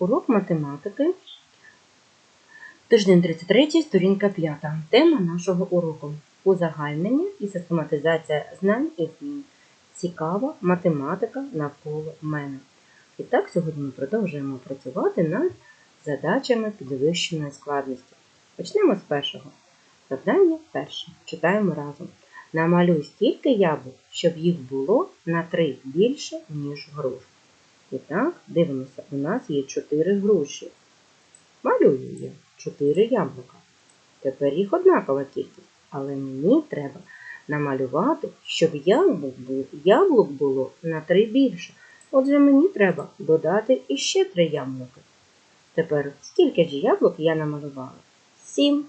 Урок математики. Тиждень 33, сторінка 5. Тема нашого уроку узагальнення і систематизація знань і вмінь. Цікава математика навколо мене. І так, сьогодні ми продовжуємо працювати над задачами підвищеної складності. Почнемо з першого. Завдання перше. Читаємо разом. Намалюй стільки яблук, щоб їх було на 3 більше, ніж груш. І так, дивимося, у нас є 4 груші. Малюю я 4 яблука. Тепер їх однакова кількість, але мені треба намалювати, щоб яблук було, яблук було на 3 більше. Отже, мені треба додати іще 3 яблуки. Тепер скільки ж яблук я намалювала? 7.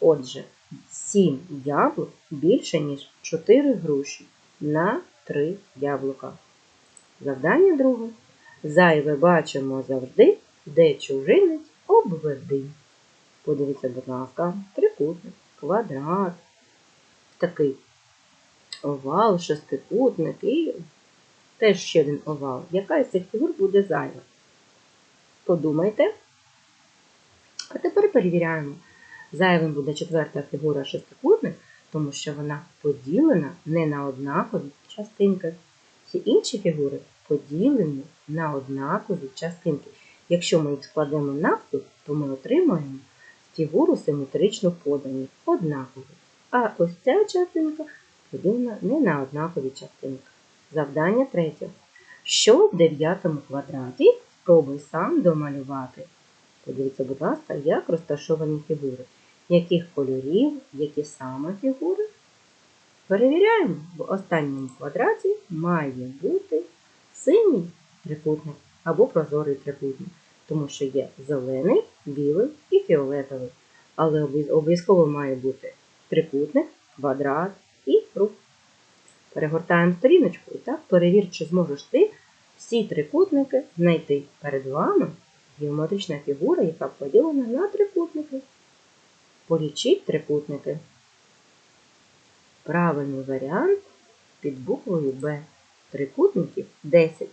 Отже, 7 яблук більше, ніж 4 груші на 3 яблука. Завдання друге. Зайве бачимо завжди, де чужинець обведи. Подивіться, будь ласка, трикутник, квадрат, такий овал, шестикутник і теж ще один овал. Яка із цих фігур буде зайва? Подумайте. А тепер перевіряємо. Зайвим буде четверта фігура шестикутник, тому що вона поділена не на однакові частинки. Всі інші фігури поділені на однакові частинки. Якщо ми їх складемо навпіл, то ми отримаємо фігуру симетрично подані, однакові. А ось ця частинка поділена не на однакові частинки. Завдання третє. Що в дев'ятому квадраті спробуй сам домалювати. Подивіться, будь ласка, як розташовані фігури. Яких кольорів, які саме фігури? Перевіряємо, в останньому квадраті має бути синій трикутник або прозорий трикутник, тому що є зелений, білий і фіолетовий. Але обов'язково має бути трикутник, квадрат і круг. Перегортаємо сторіночку і так перевір, чи зможеш ти всі трикутники знайти перед вами геометрична фігура, яка поділена на трикутники. Полічіть трикутники. Правильний варіант під буквою Б. Трикутників 10.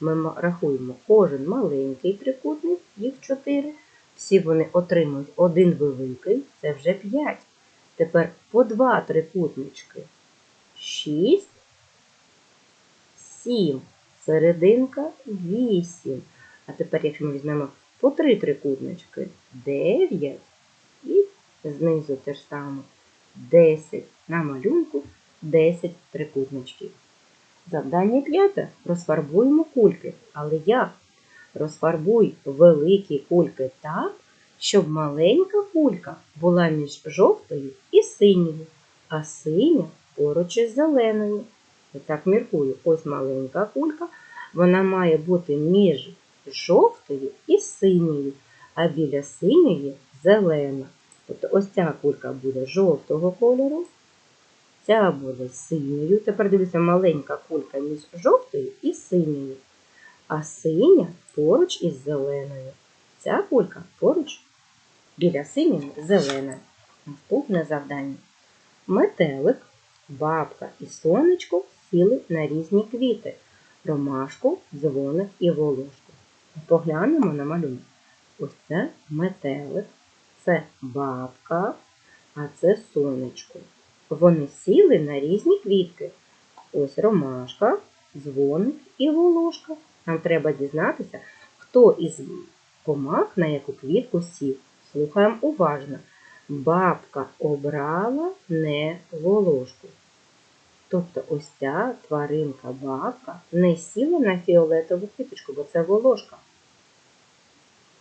Ми рахуємо кожен маленький трикутник, їх 4. Всі вони отримують один великий, це вже 5. Тепер по два трикутнички 6, 7, серединка 8. А тепер, якщо ми візьмемо по три трикутнички 9 і знизу те ж саме 10 на малюнку 10 трикутничків. Завдання п'яте. Розфарбуємо кульки. Але як? Розфарбуй великі кульки так, щоб маленька кулька була між жовтою і синьою, а синя поруч із зеленою. І так міркую, ось маленька кулька, вона має бути між жовтою і синьою, а біля синьої зелена. Тобто ось ця кулька буде жовтого кольору, ця буде синьою. Тепер дивіться, маленька кулька між жовтою і синьою. А синя поруч із зеленою. Ця кулька поруч біля синьої зелена. Наступне завдання. Метелик, бабка і сонечко сіли на різні квіти. Ромашку, дзвоник і волошку. Поглянемо на малюнок. Ось це метелик це бабка, а це сонечко. Вони сіли на різні квітки. Ось ромашка, дзвоник і волошка. Нам треба дізнатися, хто із комах на яку квітку сів. Слухаємо уважно. Бабка обрала не волошку. Тобто ось ця тваринка бабка не сіла на фіолетову квіточку, бо це волошка.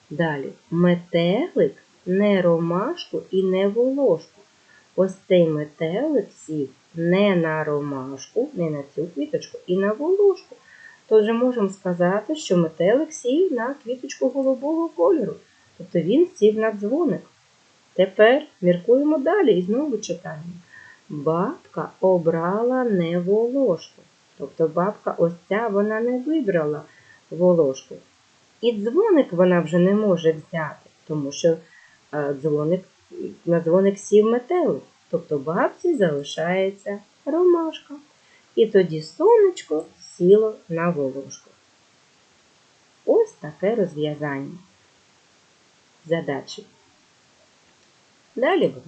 Далі метелик не ромашку і не волошку. Ось цей метелик сів не на ромашку, не на цю квіточку і на волошку. Тож можемо сказати, що метелик сів на квіточку голубого кольору, тобто він сів на дзвоник. Тепер міркуємо далі і знову читаємо. Бабка обрала не волошку. Тобто бабка ось ця вона не вибрала волошку. І дзвоник вона вже не може взяти, тому що дзвоник, на дзвоник сів метелик, тобто бабці залишається ромашка. І тоді сонечко сіло на волошку. Ось таке розв'язання задачі. Далі, будь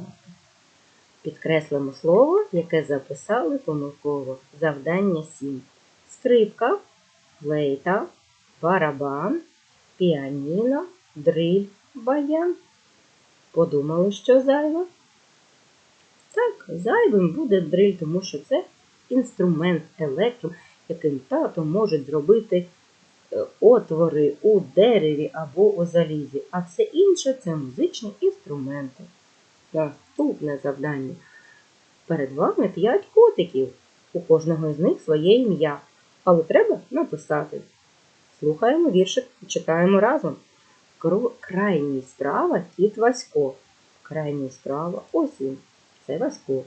підкреслимо слово, яке записали помилково. Завдання 7. Скрипка, флейта, барабан, піаніно, дриль, баян. Подумали, що зайве? Так, зайвим буде дриль, тому що це інструмент електро, яким тато може зробити е, отвори у дереві або у залізі, а все інше це музичні інструменти. Наступне завдання. Перед вами 5 котиків. У кожного з них своє ім'я, але треба написати. Слухаємо віршик і читаємо разом. Крайній справа кіт Васько. Крайній справа ось він. Це Васько.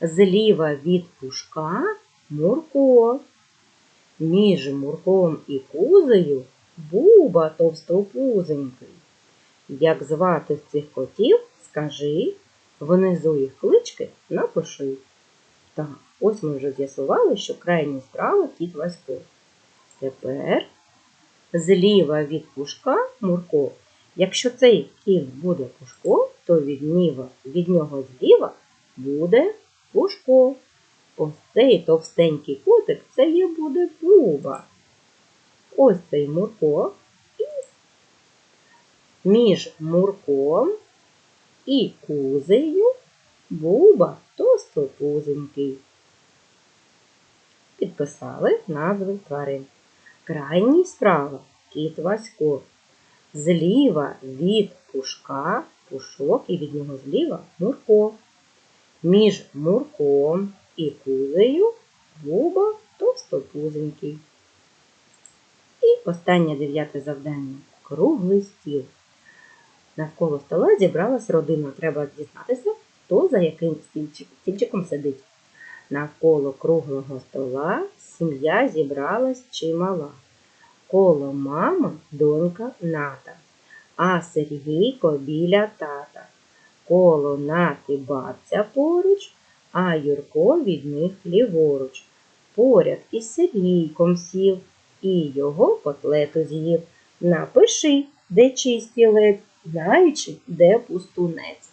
Зліва від пушка Мурко. Між Мурком і кузею Буба товстопузенький. Як звати цих котів, скажи, внизу їх клички напиши. Так, ось ми вже з'ясували, що крайня справа кіт Васько. Тепер зліва від пушка Мурко. Якщо цей кіт буде пушко, то від, нього, від нього зліва буде пушко. Ось цей товстенький котик це є буде буба. Ось цей Мурко і між Мурком і кузею буба товстопузенький. Підписали назви тварин. Крайній справа кіт Васько. Зліва від пушка пушок і від нього зліва Мурко. Між Мурком і кузею Буба товстопузенький. І останнє дев'яте завдання круглий стіл. Навколо стола зібралась родина. Треба дізнатися, хто за яким стільчиком сидить. Навколо круглого стола сім'я зібралась чимала. Коло мама донька ната, а Сергійко біля тата. Коло нати бабця поруч, а Юрко від них ліворуч. Поряд із Сергійком сів і його котлету з'їв. Напиши, де лед, знаючи, де пустунець.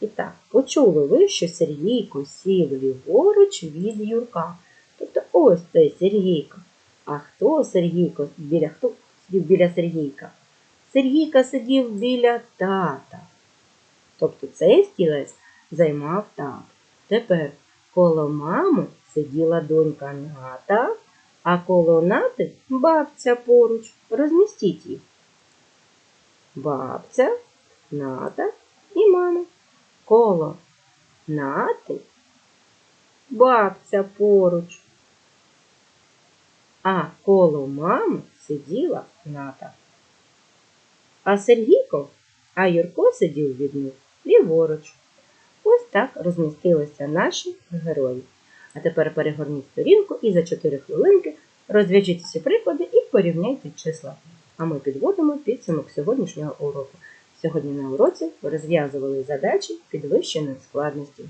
І так, почули ви, що Сергійко сів ліворуч від Юрка. Тобто ось цей Сергійко. А хто Сергійко біля хто сидів біля Сергійка? Сергійка сидів біля тата. Тобто цей стілець займав так. Тепер коло мами сиділа донька Ната, а коло нати бабця поруч. Розмістіть їх. Бабця, ната і мама. Коло нати бабця поруч. А коло мами сиділа ната. А Сергійко, а Юрко сидів від них ліворуч. Ось так розмістилися наші герої. А тепер перегорніть сторінку і за 4 хвилинки розв'яжіть всі приклади і порівняйте числа. А ми підводимо підсумок сьогоднішнього уроку. Сьогодні на уроці розв'язували задачі підвищеної складності.